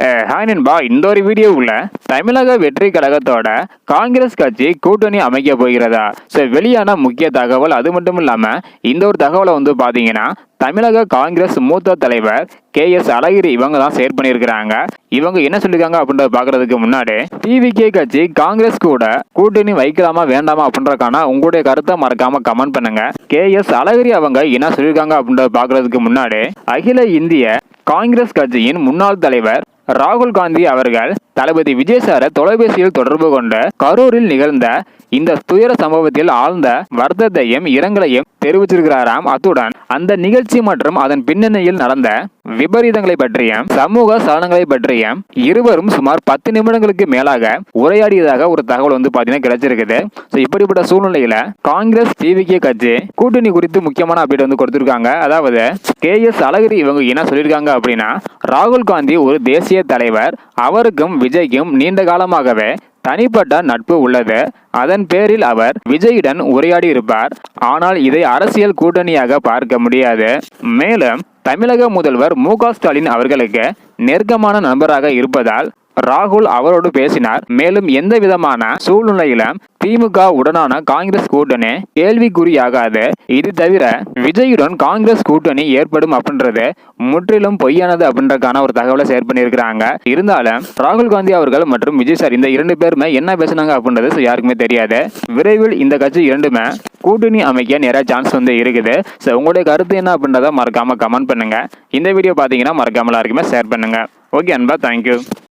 Hi நண்பா. இந்த ஒரு வீடியோவுல தமிழக வெற்றி கழகத்தோட காங்கிரஸ் கட்சி கூட்டணி அமைக்க போகிறதா? ஸோ வெளியான முக்கிய தகவல் அது மட்டும் இல்லாமல் இந்த ஒரு தகவலை வந்து பார்த்தீங்கன்னா தமிழக காங்கிரஸ் மூத்த தலைவர் கே எஸ் அழகிரி இவங்க தான் ஷேர் பண்ணியிருக்கிறாங்க. இவங்க என்ன சொல்லியிருக்காங்க அப்படின்றத பார்க்கறதுக்கு முன்னாடி டிவிகே கட்சி காங்கிரஸ் கூட கூட்டணி வைக்கலாமா வேண்டாமா அப்படின்றக்கான உங்களுடைய கருத்தை மறக்காம கமெண்ட் பண்ணுங்க. கே எஸ் அழகிரி அவங்க என்ன சொல்லியிருக்காங்க அப்படின்றத பார்க்கறதுக்கு முன்னாடி அகில இந்திய காங்கிரஸ் கட்சியின் முன்னாள் தலைவர் ராகுல் காந்தி அவர்கள் தளபதி விஜயசார தொலைபேசியில் தொடர்பு கொண்டு கரூரில் நிகழ்ந்த இந்த துயர சம்பவத்தில் ஆழ்ந்த வருத்தத்தையும் இரங்கலையும் தெரிவிச்சிருக்கிறாராம் அத்துடன் அந்த நிகழ்ச்சி மற்றும் அதன் பின்னணியில் நடந்த விபரீதங்களை பற்றியும் சமூக சலனங்களை பற்றியும் இருவரும் சுமார் பத்து நிமிடங்களுக்கு மேலாக உரையாடியதாக ஒரு தகவல் வந்து பாத்தீங்கன்னா கிடைச்சிருக்குது. ஸோ இப்படிப்பட்ட சூழ்நிலையில காங்கிரஸ் டிவிகே கட்சி கூட்டணி குறித்து முக்கியமான அப்டேட் வந்து கொடுத்திருக்காங்க. அதாவது கே எஸ் அழகிரி இவங்க என்ன சொல்லியிருக்காங்க அப்படின்னா ராகுல் காந்தி ஒரு தேசிய தலைவர் அவருக்கும் விஜய்க்கும் நீண்ட காலமாகவே தனிப்பட்ட நட்பு உள்ளது. அதன் பேரில் அவர் விஜயுடன் உரையாடி இருப்பார் ஆனால் இதை அரசியல் கூட்டணியாக பார்க்க முடியாது. மேலும் தமிழக முதல்வர் மு க ஸ்டாலின் அவர்களுக்கு நெருக்கமான நண்பராக இருப்பதால் ராகுல் அவரோடு பேசினார். மேலும் எந்த விதமான சூழ்நிலையிலும் திமுக உடனான காங்கிரஸ் கூட்டணி கேள்விக்குறியாகாது இது தவிர விஜயுடன் காங்கிரஸ் கூட்டணி ஏற்படும் அப்படின்றது முற்றிலும் பொய்யானது அப்படின்றக்கான ஒரு தகவலை ஷேர் பண்ணியிருக்கிறாங்க. இருந்தாலும் ராகுல் காந்தி அவர்கள் மற்றும் விஜய் சார் இந்த இரண்டு பேருமே என்ன பேசினாங்க அப்படின்றது யாருக்குமே தெரியாது. விரைவில் இந்த கட்சி இரண்டுமே கூட்டணி அமைக்க நிறைய சான்ஸ் வந்து இருக்குது. ஸோ உங்களுடைய கருத்து என்ன அப்படின்றத மறக்காம கமெண்ட் பண்ணுங்க. இந்த வீடியோ பார்த்தீங்கன்னா மறக்காம எல்லாருக்குமே ஷேர் பண்ணுங்க. ஓகே அன்பா தேங்க்யூ